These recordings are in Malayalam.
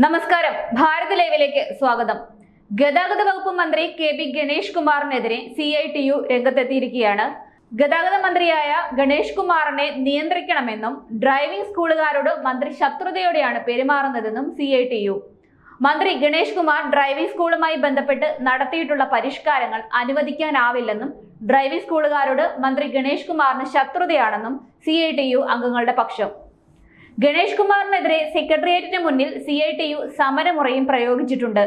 നമസ്കാരം. ഭാരത് ലൈവിലേക്ക് സ്വാഗതം. ഗതാഗത വകുപ്പ് മന്ത്രി കെ പി ഗണേഷ് കുമാറിനെതിരെ സി ഐ ടി യു രംഗത്തെത്തിയിരിക്കുകയാണ്. ഗതാഗത മന്ത്രിയായ ഗണേഷ് കുമാറിനെ നിയന്ത്രിക്കണമെന്നും ഡ്രൈവിംഗ് സ്കൂളുകാരോട് മന്ത്രി ശത്രുതയോടെയാണ് പെരുമാറുന്നതെന്നും സി ഐ ടി യു. മന്ത്രി ഗണേഷ് കുമാർ ഡ്രൈവിംഗ് സ്കൂളുമായി ബന്ധപ്പെട്ട് നടത്തിയിട്ടുള്ള പരിഷ്കാരങ്ങൾ അനുവദിക്കാനാവില്ലെന്നും ഡ്രൈവിംഗ് സ്കൂളുകാരോട് മന്ത്രി ഗണേഷ് കുമാറിന് ശത്രുതയാണെന്നും സി ഐ ടി യു അംഗങ്ങളുടെ പക്ഷം. ഗണേഷ് കുമാറിനെതിരെ സെക്രട്ടേറിയറ്റിന് മുന്നിൽ സി ഐ ടി യു സമരമുറയും പ്രയോഗിച്ചിട്ടുണ്ട്.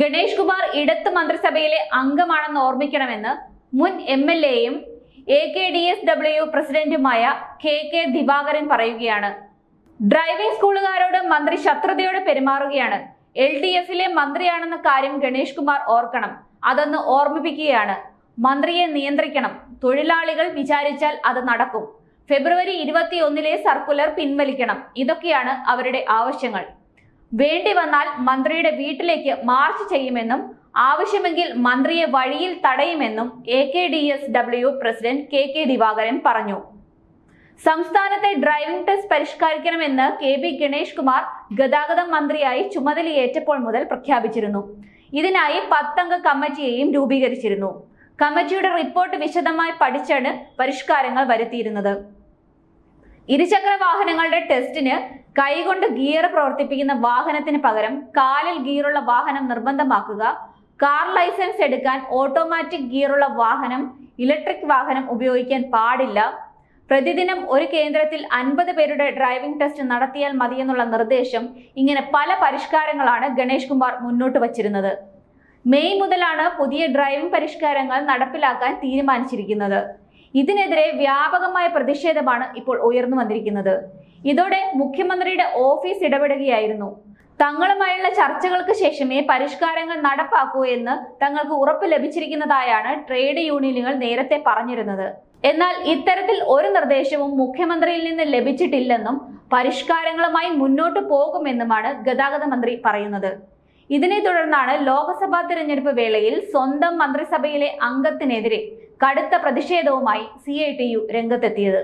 ഗണേഷ് കുമാർ ഇടത്ത് മന്ത്രിസഭയിലെ അംഗമാണെന്ന് ഓർമ്മിക്കണമെന്ന് മുൻ എം എൽ എയും A K D S W പ്രസിഡന്റുമായ കെ കെ ദിവാകരൻ പറയുകയാണ്. ഡ്രൈവിംഗ് സ്കൂളുകാരോട് മന്ത്രി ശത്രുതയോടെ പെരുമാറുകയാണ്. എൽ ഡി എഫിലെ മന്ത്രിയാണെന്ന കാര്യം ഗണേഷ് കുമാർ ഓർക്കണം. അതെന്ന് ഓർമ്മിപ്പിക്കുകയാണ്. മന്ത്രിയെ നിയന്ത്രിക്കണം. തൊഴിലാളികൾ വിചാരിച്ചാൽ അത് നടക്കും. ഫെബ്രുവരി ഇരുപത്തിയൊന്നിലെ സർക്കുലർ പിൻവലിക്കണം. ഇതൊക്കെയാണ് അവരുടെ ആവശ്യങ്ങൾ. വേണ്ടി വന്നാൽ മന്ത്രിയുടെ വീട്ടിലേക്ക് മാർച്ച് ചെയ്യുമെന്നും ആവശ്യമെങ്കിൽ മന്ത്രിയെ വഴിയിൽ തടയുമെന്നും A K D S W president K K Divakaran പറഞ്ഞു. സംസ്ഥാനത്തെ ഡ്രൈവിംഗ് ടെസ്റ്റ് പരിഷ്കരിക്കണമെന്ന് കെ ബി ഗണേഷ് കുമാർ ഗതാഗത മന്ത്രിയായി ചുമതലയേറ്റപ്പോൾ മുതൽ പ്രഖ്യാപിച്ചിരുന്നു. ഇതിനായി പത്തംഗ കമ്മിറ്റിയെയും രൂപീകരിച്ചിരുന്നു. കമ്മിറ്റിയുടെ റിപ്പോർട്ട് വിശദമായി പഠിച്ചാണ് പരിഷ്കാരങ്ങൾ വരുത്തിയിരുന്നത്. ഇരുചക്ര വാഹനങ്ങളുടെ ടെസ്റ്റിന് കൈകൊണ്ട് ഗിയർ പ്രവർത്തിപ്പിക്കുന്ന വാഹനത്തിന് പകരം കാലിൽ ഗിയറുള്ള വാഹനം നിർബന്ധമാക്കുക. കാർ ലൈസൻസ് എടുക്കാൻ ഓട്ടോമാറ്റിക് ഗിയറുള്ള വാഹനം ഇലക്ട്രിക് വാഹനം ഉപയോഗിക്കാൻ പാടില്ല. പ്രതിദിനം ഒരു കേന്ദ്രത്തിൽ അൻപത് പേരുടെ ഡ്രൈവിംഗ് ടെസ്റ്റ് നടത്തിയാൽ മതിയെന്നുള്ള നിർദ്ദേശം ഇങ്ങനെ പല പരിഷ്കാരങ്ങളാണ് ഗണേഷ് കുമാർ മുന്നോട്ട് വച്ചിരുന്നത്. മെയ് മുതലാണ് പുതിയ ഡ്രൈവിംഗ് പരിഷ്കാരങ്ങൾ നടപ്പിലാക്കാൻ തീരുമാനിച്ചിരിക്കുന്നത്. ഇതിനെതിരെ വ്യാപകമായ പ്രതിഷേധമാണ് ഇപ്പോൾ ഉയർന്നു വന്നിരിക്കുന്നത്. ഇതോടെ മുഖ്യമന്ത്രിയുടെ ഓഫീസ് ഇടപെടുകയായിരുന്നു. തങ്ങളുമായുള്ള ചർച്ചകൾക്ക് ശേഷമേ പരിഷ്കാരങ്ങൾ നടപ്പാക്കൂ എന്ന് തങ്ങൾക്ക് ഉറപ്പ് ലഭിച്ചിരിക്കുന്നതായാണ് ട്രേഡ് യൂണിയനുകൾ നേരത്തെ പറഞ്ഞിരുന്നത്. എന്നാൽ ഇത്തരത്തിൽ ഒരു നിർദ്ദേശവും മുഖ്യമന്ത്രിയിൽ നിന്ന് ലഭിച്ചിട്ടില്ലെന്നും പരിഷ്കാരങ്ങളുമായി മുന്നോട്ട് പോകുമെന്നുമാണ് ഗതാഗത മന്ത്രി പറയുന്നത്. ഇതിനെ തുടർന്നാണ് ലോക്സഭാ തിരഞ്ഞെടുപ്പ് വേളയിൽ സ്വന്തം മന്ത്രിസഭയിലെ അംഗത്തിനെതിരെ കടുത്ത പ്രതിഷേധവുമായി സി ഐ ടി യു രംഗത്തെത്തിയത്.